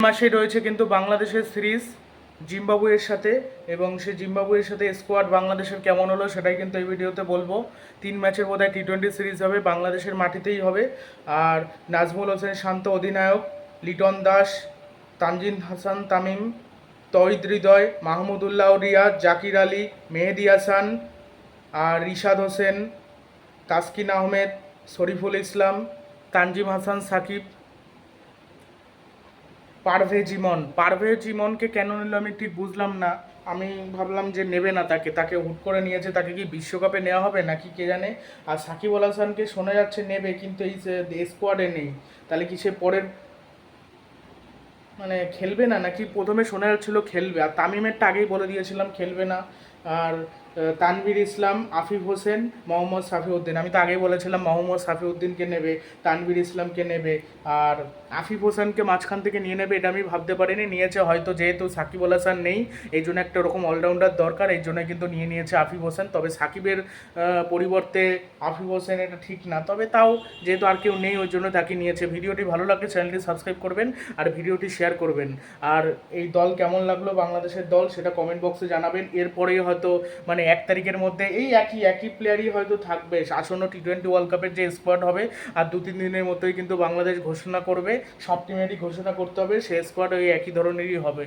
মাসে রয়েছে কিন্তু বাংলাদেশের সিরিজ জিম্বাবুয়ের সাথে এবং সে জিম্বাবুয়ের সাথে স্কোয়াড বাংলাদেশের কেমন হলো সেটাই কিন্তু এই ভিডিওতে বলব। তিন ম্যাচের বোধহয় টি টোয়েন্টি সিরিজ হবে, বাংলাদেশের মাটিতেই হবে। আর নাজমুল হোসেন শান্ত অধিনায়ক, লিটন দাস, তানজিন হাসান তামিম, তহিদ হৃদয়, মাহমুদুল্লাহ রিয়াদ জাকির আলী, মেহেদি হাসান আর রিশাদ হোসেন, তাসকিন আহমেদ, শরীফুল ইসলাম, তানজিম হাসান, সাকিব পারভেজ ইমন। পারভেজ ইমনকে কেন নিল আমি ঠিক বুঝলাম না। আমি ভাবলাম যে নেবে না তাকে। তাকে হুট করে নিয়েছে। তাকে কি বিশ্বকাপে নেওয়া হবে নাকি কে জানে? আর সাকিব আল হাসানকে শোনা যাচ্ছে নেবে, কিন্তু এই স্কোয়াডে নেই। তাহলে কি সে পরের মানে খেলবে না? নাকি প্রথমে শোনা যাচ্ছিল খেলবে। আর তামিমেরটা আগেই বলে দিয়েছিলাম, খেলবে না। আর তানভীর ইসলাম, আফিফ হোসেন, মোহাম্মদ সাফিউদ্দিন। আমি তো আগেই বলেছিলাম মোহাম্মদ সাফিউদ্দিনকে নেবে, তানভীর ইসলামকে নেবে, আর আফিফ হোসেনকে মাঝখান থেকে নিয়ে নেবে, এটা আমি ভাবতে পারিনি। নিয়েছে হয়তো যেহেতু সাকিব আল হাসান নেই, এই জন্য একটা ওরকম অলরাউন্ডার দরকার, এই জন্য কিন্তু নিয়ে নিয়েছে আফিফ হোসেন। তবে সাকিবের পরিবর্তে আফিফ হোসেন এটা ঠিক না। তবে তাও যেহেতু আর কেউ নেই, ওই জন্য তাকে নিয়েছে। ভিডিওটি ভালো লাগলে চ্যানেলটি সাবস্ক্রাইব করবেন আর ভিডিওটি শেয়ার করবেন। আর এই দল কেমন লাগল, বাংলাদেশের দল, সেটা কমেন্ট বক্সে জানাবেন। এরপরেই হয়তো মানে এক তারিখের মধ্যে এই একই একই প্লেয়ারই হয়তো থাকবে। আসন্ন টি টোয়েন্টি ওয়ার্ল্ড কাপের যে স্কোয়াড হবে, আর দু, তিন দিনের মধ্যেই কিন্তু বাংলাদেশ ঘোষণা করবে। সব টিমেরই ঘোষণা করতে হবে। সে স্কোয়াড ওই একই ধরনেরই হবে।